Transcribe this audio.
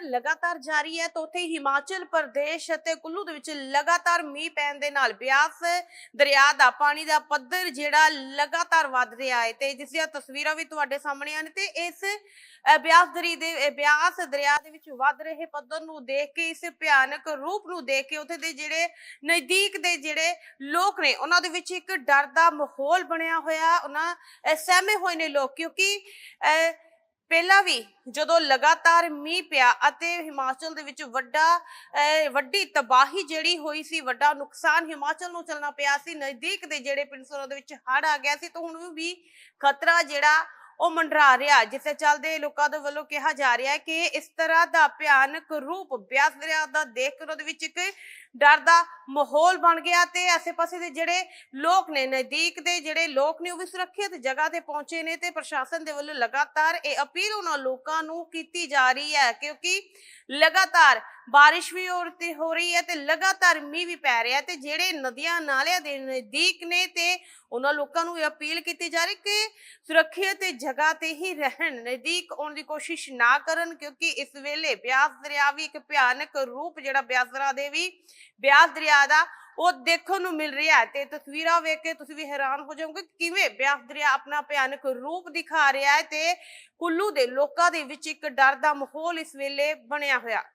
ਖਬਰ ਲਗਾਤਾਰ ਜਾਰੀ ਹੈ ਤਾਂ ਉੱਥੇ ਹਿਮਾਚਲ ਪ੍ਰਦੇਸ਼ ਅਤੇ ਕੁੱਲੂ ਦੇ ਵਿੱਚ ਲਗਾਤਾਰ ਮੀਂਹ ਪੈਣ ਦੇ ਨਾਲ ਬਿਆਸ ਦਰਿਆ ਦਾ ਪਾਣੀ ਦਾ ਪੱਧਰ ਜਿਹੜਾ ਲਗਾਤਾਰ ਵੱਧ ਰਿਹਾ ਹੈ ਤੇ ਜਿਸ ਦੀਆਂ ਤਸਵੀਰਾਂ ਵੀ ਤੁਹਾਡੇ ਸਾਹਮਣੇ ਹਨ ਤੇ ਇਸ ਬਿਆਸ ਦਰੀ ਦੇ ਬਿਆਸ ਦਰਿਆ ਦੇ ਵਿੱਚ ਵੱਧ ਰਹੇ ਪੱਧਰ ਨੂੰ ਦੇਖ ਕੇ ਇਸ ਭਿਆਨਕ ਰੂਪ ਨੂੰ ਦੇਖ ਕੇ ਉੱਥੇ ਦੇ ਜਿਹੜੇ ਨਜ਼ਦੀਕ ਦੇ ਜਿਹੜੇ ਲੋਕ ਨੇ ਉਹਨਾਂ ਦੇ ਵਿੱਚ ਇੱਕ ਡਰ ਦਾ ਮਾਹੌਲ ਬਣਿਆ ਹੋਇਆ ਉਹਨਾਂ ਸਹਿਮੇ ਹੋਏ ਨੇ ਲੋਕ ਕਿਉਂਕਿ ਅ, ਪਹਿਲਾਂ ਵੀ ਜਦੋਂ ਲਗਾਤਾਰ ਮੀਂਹ ਪਿਆ ਅਤੇ ਹਿਮਾਚਲ ਦੇ ਵਿੱਚ ਵੱਡਾ ਅਹ, ਵੱਡੀ ਤਬਾਹੀ ਜਿਹੜੀ ਹੋਈ ਸੀ ਵੱਡਾ ਨੁਕਸਾਨ ਹਿਮਾਚਲ ਨੂੰ ਚੱਲਣਾ ਪਿਆ ਸੀ ਨਜ਼ਦੀਕ ਦੇ ਜਿਹੜੇ ਪਿੰਡ ਸੀ ਦੇ ਵਿੱਚ ਹੜ੍ਹ ਆ ਗਿਆ ਸੀ ਤਾਂ ਹੁਣ ਵੀ ਖਤਰਾ ਜਿਹੜਾ ਉਹ ਮੰਡਰਾ ਰਿਹਾ ਜਿਸੇ ਚੱਲਦੇ ਲੋਕਾਂ ਦੇ ਵੱਲੋਂ ਕਿਹਾ ਜਾ ਰਿਹਾ ਹੈ ਕਿ ਇਸ ਤਰ੍ਹਾਂ ਦਾ ਭਿਆਨਕ ਰੂਪ ਬਿਆਸ ਦਰਿਆ ਦਾ ਦੇਖ ਕੇ ਉਹਨਾਂ ਵਿੱਚ ਇੱਕ ਡਰ ਦਾ ਮਾਹੌਲ ਬਣ ਗਿਆ ਤੇ ਆਸੇ-ਪਾਸੇ ਦੇ ਜਿਹੜੇ ਲੋਕ ਨੇ, ਨਜ਼ਦੀਕ ਦੇ ਜਿਹੜੇ ਲੋਕ ਨੇ, ਉਹ ਵੀ ਸੁਰੱਖਿਅਤ ਜਗ੍ਹਾ ਤੇ ਪਹੁੰਚੇ ਨੇ ਤੇ ਪ੍ਰਸ਼ਾਸਨ ਦੇ ਵੱਲੋਂ ਲਗਾਤਾਰ ਇਹ ਅਪੀਲ ਉਹਨਾਂ ਲੋਕਾਂ ਨੂੰ ਕੀਤੀ ਜਾ ਰਹੀ ਹੈ ਕਿਉਂਕਿ ਲਗਾਤਾਰ ਬਾਰਿਸ਼ ਵੀ ਹੋਰ ਤੇ ਹੋ ਰਹੀ ਹੈ ਤੇ ਲਗਾਤਾਰ ਮੀਂਹ ਵੀ ਪੈ ਰਿਹਾ ਤੇ ਜਿਹੜੇ ਨਦੀਆਂ ਨਾਲਿਆਂ ਦੇ ਨਜ਼ਦੀਕ ਨੇ ਤੇ ਉਹਨਾਂ ਲੋਕਾਂ ਨੂੰ ਇਹ ਅਪੀਲ ਕੀਤੀ ਜਾ ਰਹੀ ਕਿ ਸੁਰੱਖਿਅਤ ਜਗ੍ਹਾ ਤੇ ਹੀ ਰਹਿਣ, ਨਜ਼ਦੀਕ ਆਉਣ ਦੀ ਕੋਸ਼ਿਸ਼ ਨਾ ਕਰਨ ਕਿਉਂਕਿ ਇਸ ਵੇਲੇ ਬਿਆਸ ਦਰਿਆ ਵੀ ਇੱਕ ਭਿਆਨਕ ਰੂਪ ਜਿਹੜਾ ਬਿਆਸ ਦਰਿਆ ਦੇ ਵੀ, ਬਿਆਸ ਦਰਿਆ ਦਾ ਉਹ ਦੇਖਣ ਨੂੰ ਮਿਲ ਰਿਹਾ ਹੈ ਤੇ ਤਸਵੀਰਾਂ ਵੇਖ ਕੇ ਤੁਸੀਂ ਵੀ ਹੈਰਾਨ ਹੋ ਜਾਓਗੇ ਕਿਵੇਂ ਬਿਆਸ ਦਰਿਆ ਆਪਣਾ ਭਿਆਨਕ ਰੂਪ ਦਿਖਾ ਰਿਹਾ ਹੈ ਤੇ ਕੁੱਲੂ ਦੇ ਲੋਕਾਂ ਦੇ ਵਿੱਚ ਇੱਕ ਡਰ ਦਾ ਮਾਹੌਲ ਇਸ ਵੇਲੇ ਬਣਿਆ ਹੋਇਆ।